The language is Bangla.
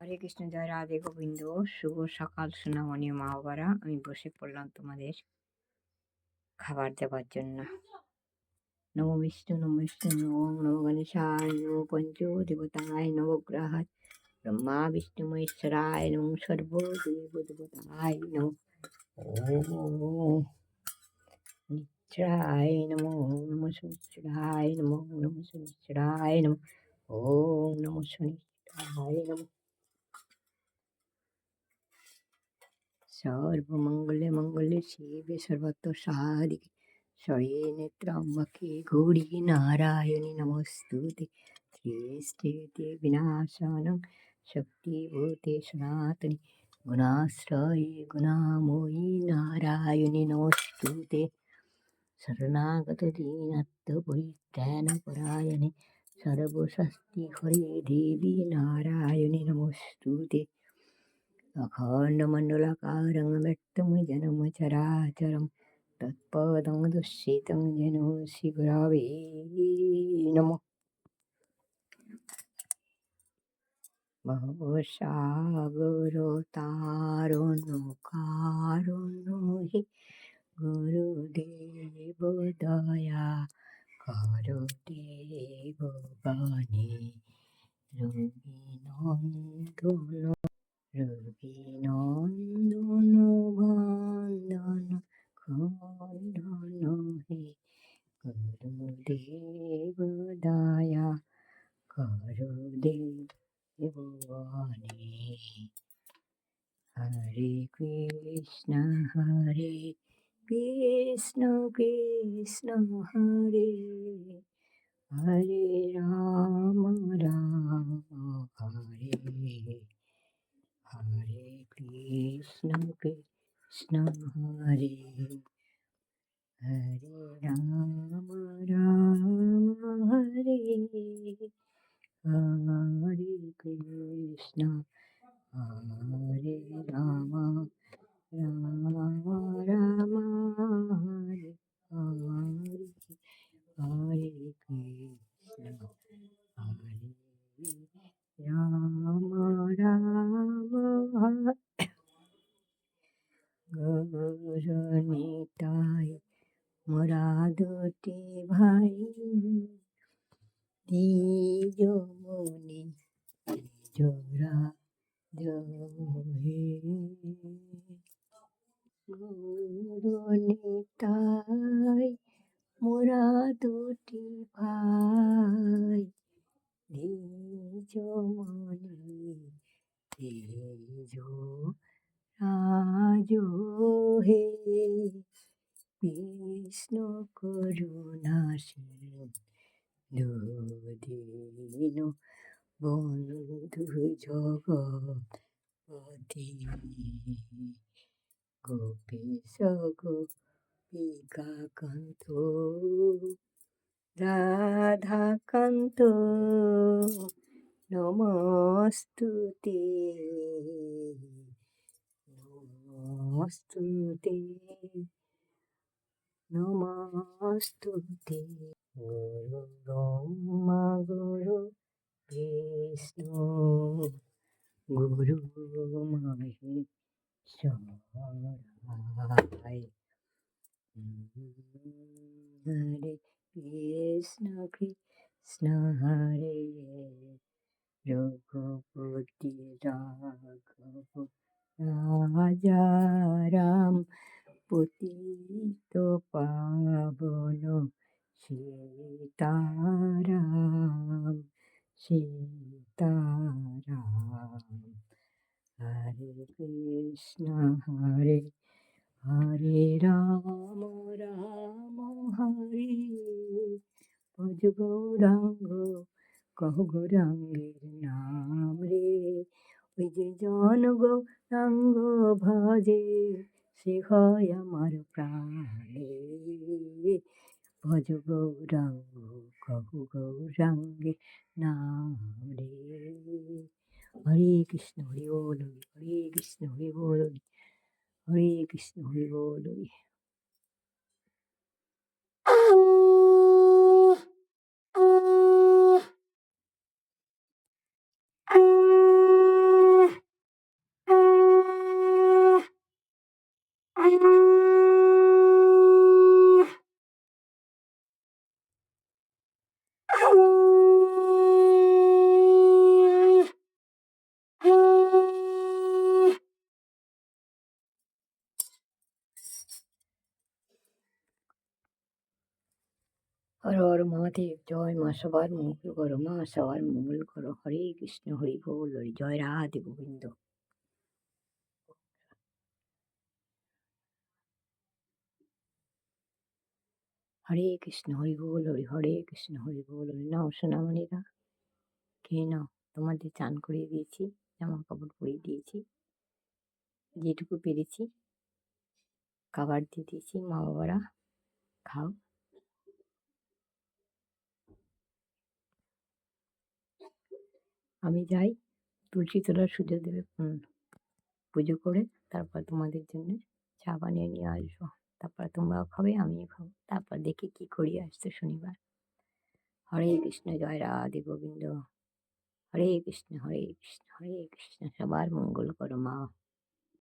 হরে কৃষ্ণ, জয় রাধে গোবিন্দ। শুভ সকাল সোনামণি মা বাবারা আমি বসে পড়লাম তোমাদের খাবার দেওয়ার জন্য। নম বিষ্ণু নম বিষ্ণু, নম নম গণেশায় নম পঞ্চ দেবতায় নবগ্রহায়, ব্রহ্মা, বিষ্ণু, মহেশ্বরায়, নম সর্ব দেব দেবতায়, নম নিশ্চরায় নম নম শনিশ্চরায় নম নম শনিশ্চরায় নম ওম নম শনিশ্চরায় নম সর্বমঙ্গলে মঙ্গলে শিবে সর্বত্র সাধিকে শয়ে নেত্রাম্বকে গৌরী নারায়ণী নমস্তুতে শ্রেষ্ঠেতে বিনাশানং শক্তিভূতে সনাতনী গুণাশ্রয়ে গুণাময়ী নারায়ণী নমস্তুতে শরণাগত দীনত্ব পরিত্রাণ পরায়ণে সর্বশক্তি হরে দেবী নারায়ণী নমস্তুতে अखण्डमण्डलाकारं व्यक्तमजनमचराचरं तत्पदं दुःशितं जेन शिगुरवे नमः ভবসাগরতারণকারণ হে গুরুদেব দয়া কর দেব গানে রবিনন্দন বন্দন খণ্ডন হে গুরুদেব দয়া করো দেবনে হরে কৃষ্ণ হরে কৃষ্ণ কৃষ্ণ, হরে হরে রাম রাম হরে হরে কৃষ্ণ কৃষ্ণ হরে হরে রাম রাম গরণিতাই মোরা দুটি ভাই দ্বিজমণি জোড়া জহে। গরণিতাই মোরা দুটি ভাই দ্বিজমণি তেজ রাজ হে কৃষ্ণ করুণা দুদিন বন্ধু জগৎপতি। গোপীশ গোপিকাকান্ত রাধাকান্ত নমস্তুতে। নমস্তুতে নমস্তুতে গুরু ব্রহ্মা গুরু বিষ্ণু গুরু মহেশ্বরায় হরে কৃষ্ণ কৃষ্ণ হরে রঘুপতি রাঘব রাজা রাম পতিত পাবন সীতারাম সীতারাম হরে কৃষ্ণ, হরে হরে রাম রাম, হরে। ভজ গৌরাঙ্গ, কহ গৌরাঙ্গের নাম রে। ওই যে জন গৌরাঙ্গ ভজে, সে হয় আমার প্রাণে। ভজ গৌরাঙ্গ কহ গৌরাঙ্গের নাম। রে হরে কৃষ্ণ, হরি বল, হরে কৃষ্ণ, হরি বল, হরে কৃষ্ণ, হরি বল। হর হর মহাদেব, জয় মা সবার মঙ্গল করো, মা সবার মঙ্গল করো। হরে কৃষ্ণ, হরি বল, হরি জয়, রাধে গোবিন্দ। হরে কৃষ্ণ, হরি বল, হরি, হরে কৃষ্ণ, হরি বল, হরি নাও সোনামণিরা খেয়ে নাও তোমাদের চান করিয়ে দিয়েছি, জামা কাপড় পরিয়ে দিয়েছি, যেটুকু পেরেছি খাবার দিয়ে দিয়েছি, মা বাবারা, খাও। আমি যাই, তুলসী তোলার সুযোগ দেবে পুজো করে তারপর তোমাদের জন্য চা বানিয়ে নিয়ে আসব। তারপর তোমরাও খাবে, আমিও খাব। তারপর দেখি কি করি আসছে শনিবার। হরে কৃষ্ণ, জয় রাধে গোবিন্দ। হরে কৃষ্ণ হরে কৃষ্ণ হরে কৃষ্ণ, সবার মঙ্গল করো মা।